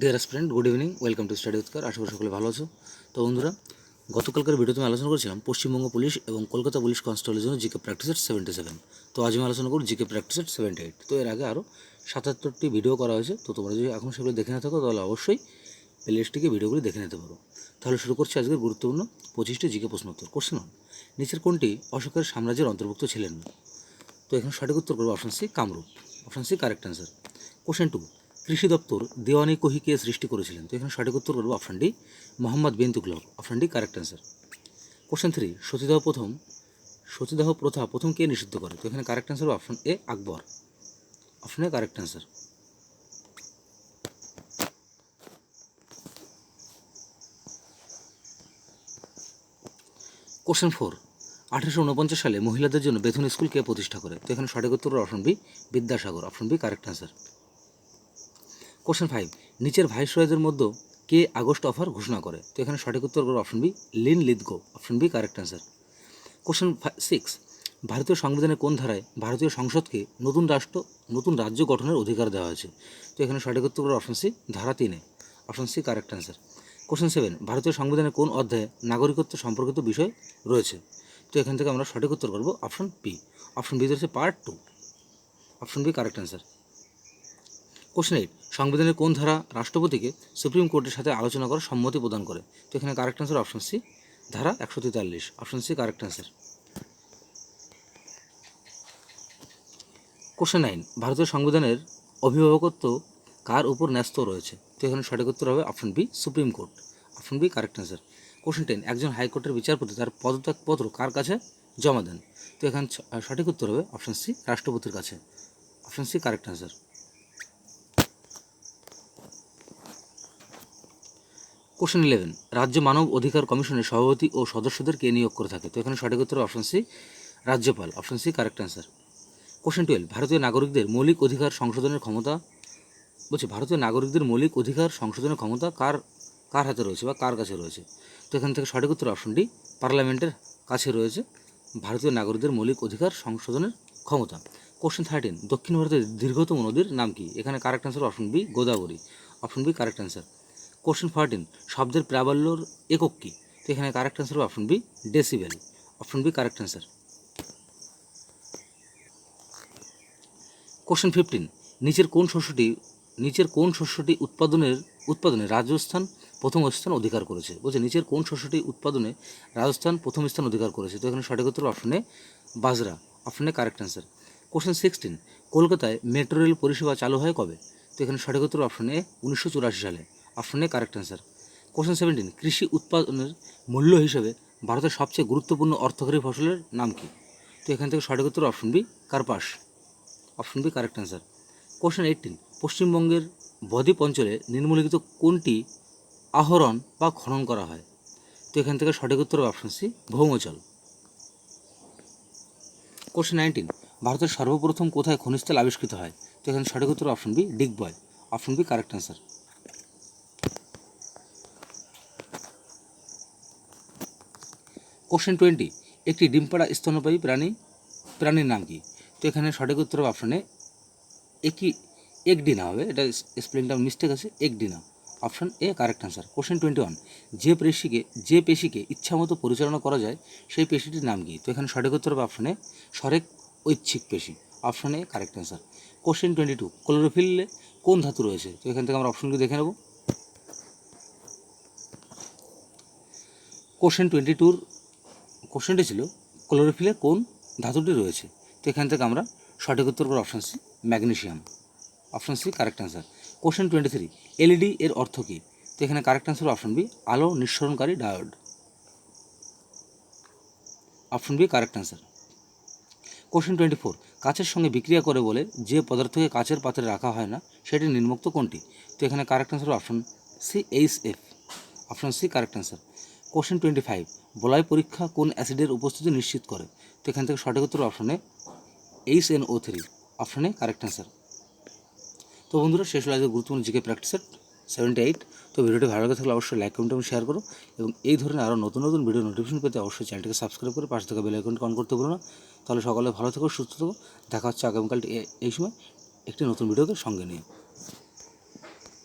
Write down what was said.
Dear student good evening welcome to study উৎকার আশা করি সকলে ভালো আছো। তো বন্ধুরা, গতকালকার ভিডিওতে আমি আলোচনা করেছিলাম পশ্চিমবঙ্গ পুলিশ এবং কলকাতা পুলিশ কনস্টেবলের জন্য জিকে প্র্যাকটিসের সেভেন্টি সেভেন তো আজ আমি আলোচনা করব জিকে প্র্যাকটিসের সেভেন্টি এইট তো এর আগে আরও সাতাত্তরটি ভিডিও করা হয়েছে। তো তোমরা যদি এখন সেগুলো দেখে না থাকো, তাহলে অবশ্যই প্লেলিস্টটিকে ভিডিওগুলি দেখে নিতে পারো। তাহলে শুরু করছি আজকের গুরুত্বপূর্ণ পঁচিশটি জিকে প্রশ্ন উত্তর। কোশ্চেন ওয়ান নিচের কোনটি অশোকের সাম্রাজ্যের অন্তর্ভুক্ত ছিলেন? না তো এখানে সঠিক উত্তর করব option C Kamrup. Option C correct answer question two কৃষি দপ্তর দেওয়ানি কহি কে সৃষ্টি করেছিলেন। তো এখানে সঠিক উত্তর করব option D Muhammad bin Tughlaq. Option D correct answer question three সতীদাহ প্রথম, সতীদাহ প্রথা প্রথম কে নিষিদ্ধ করে? তো এখানে correct answer option A Akbar. Option A correct answer question four আঠারোশো উনপঞ্চাশ সালে মহিলাদের জন্য বেথুন স্কুল কে প্রতিষ্ঠা করে? তো এখানে সঠিক উত্তর option B Vidyasagar. Option B correct answer question five নিচের ভাইসরয়দের মধ্যে কে আগস্ট অফার ঘোষণা করে? তো এখানে সঠিক উত্তর করব option B Linlithgow option B correct answer question six ভারতীয় সংবিধানের কোন ধারায় ভারতীয় সংসদকে নতুন রাষ্ট্র, নতুন রাজ্য গঠনের অধিকার দেওয়া হয়েছে? তো এখানে সঠিক উত্তর করব অপশন সি ধারা তিনে option C correct answer question seven ভারতীয় সংবিধানের কোন অধ্যায়ে নাগরিকত্ব সম্পর্কিত বিষয় রয়েছে? তো এখান থেকে আমরা সঠিক উত্তর করব অপশন বি অপশন বি রয়েছে part two option B correct answer question eight সংবিধানের কোন ধারা রাষ্ট্রপতিকে সুপ্রিম কোর্টের সাথে আলোচনা করার সম্মতি প্রদান করে? তো এখানে কারেক্ট অ্যান্সার অপশন সি ধারা একশো তেতাল্লিশ option C correct answer question nine ভারতীয় সংবিধানের অভিভাবকত্ব কার উপর ন্যস্ত রয়েছে? তো এখানে সঠিক উত্তর হবে option B supreme court. Option B correct answer question ten একজন হাইকোর্টের বিচারপতি তার পদত্যাগপত্র কার কাছে জমা দেন? তো এখানে সঠিক উত্তর হবে অপশন সি রাষ্ট্রপতির কাছে। Option C correct answer question eleven রাজ্য মানব অধিকার কমিশনের সভাপতি ও সদস্যদের কে নিয়োগ করে থাকে। তো এখানে সঠিক উত্তর অপশন সি রাজ্যপাল। Option C correct answer question twelve ভারতীয় নাগরিকদের মৌলিক অধিকার সংশোধনের ক্ষমতা? বলছি, ভারতীয় নাগরিকদের মৌলিক অধিকার সংশোধনের ক্ষমতা কার কার হাতে রয়েছে বা কার কাছে রয়েছে? তো এখান থেকে সঠিক উত্তর অপশনটি পার্লামেন্টের কাছে রয়েছে ভারতীয় নাগরিকদের মৌলিক অধিকার সংশোধনের ক্ষমতা। কোশ্চেন থার্টিন দক্ষিণ ভারতের দীর্ঘতম নদীর নাম কি? এখানে correct answer option B Godavari. Option B correct answer question fourteen শব্দের প্রাবল্যর একক কী? তো এখানে কারেক্ট অ্যান্সার হবে option B decibel option B correct answer question fifteen নিচের কোন শস্যটি, নিচের কোন শস্যটি উৎপাদনের, উৎপাদনে রাজস্থান প্রথম স্থান অধিকার করেছে? বলছে নিচের কোন শস্যটি উৎপাদনে রাজস্থান প্রথম স্থান অধিকার করেছে? তো এখানে সঠিক উত্তর অপশনে বাজরা। অপশনে কারেক্ট অ্যান্সার কোশ্চেন সিক্সটিন কলকাতায় মেট্রো রেল পরিষেবা চালু হয় কবে? তো এখানে সঠিক উত্তর অপশনে উনিশশো চুরাশি সালে। অপশনে কারেক্ট অ্যান্সার কোশ্চেন সেভেন্টিন কৃষি উৎপাদনের মূল্য হিসেবে ভারতের সবচেয়ে গুরুত্বপূর্ণ অর্থকরী ফসলের নাম কি? তো এখান থেকে সঠিক উত্তর অপশন বি কার্পাস। Option B correct answer question eighteen পশ্চিমবঙ্গের বদ্বীপ অঞ্চলে নিম্নলিখিত কোনটি আহরণ বা খনন করা হয়? তো এখান থেকে সঠিক উত্তর অপশন সি ভৌমজল। কোশ্চেন নাইনটিন ভারতের সর্বপ্রথম কোথায় খনিজ তেল আবিষ্কৃত হয়? তো এখানে সঠিক উত্তর option B Digboi. Option B correct answer question twenty একটি ডিমপাড়া স্তন্যপায়ী প্রাণী, প্রাণীর নাম কি? তো এখানে সঠিক উত্তর অপশনে একই একডিনা হবে, এটা স্পেলিংটা মিস্টেক আছে echidna option A correct answer question twenty one যে পেশিকে যে পেশিকে ইচ্ছামতো পরিচালনা করা যায়, সেই পেশিটির নাম কি? তো এখানে সঠিক উত্তর হবে অপশনে সরেক ঐচ্ছিক পেশি। Option A correct answer question twenty two ক্লোরোফিলে কোন ধাতু রয়েছে? তো এখান থেকে আমরা অপশনগুলো দেখে নেব। কোশ্চেন টোয়েন্টি টুর কোশ্চেনটি ছিল, ক্লোরোফিলে কোন ধাতুটি রয়েছে? তো এখান থেকে আমরা সঠিক উত্তর করব option C magnesium option C correct answer question twenty three LED এর অর্থ কী? তো এখানে কারেক্ট অ্যান্সার অপশন বি আলো নিঃসরণকারী diode option B correct answer question twenty four কাচের সঙ্গে বিক্রিয়া করে বলে যে পদার্থকে কাচের পাত্রে রাখা হয় না, সেটি নির্মুক্ত কোনটি? তো এখানে correct answer option C H F option C correct answer question twenty five, বলয় পরীক্ষা কোন অ্যাসিডের উপস্থিতি নিশ্চিত করে? তো এখান থেকে সঠিক উত্তর অপশনে এইচ এন ও থ্রি অপশনে কারেক্ট অ্যান্সার তো বন্ধুরা, শেষ হলো আজকে গুরুত্বপূর্ণ জিকে প্র্যাকটিসের সেভেন্টি এইট তো ভিডিওটি ভালো লাগে থাকলে অবশ্যই লাইক কমেন্ট এবং শেয়ার করো এবং এই ধরনের আরও নতুন নতুন ভিডিও নোটিফিকেশন পেতে অবশ্যই চ্যানেলটিকে সাবস্ক্রাইব করে পাশে থাকা বেল আইকনটি অন করতে ভুলো না। তাহলে সকালে ভালো থেকো, সুস্থ থেকো। দেখা হচ্ছে আগামীকাল এই সময় একটি নতুন ভিডিওকে সঙ্গে নিয়ে।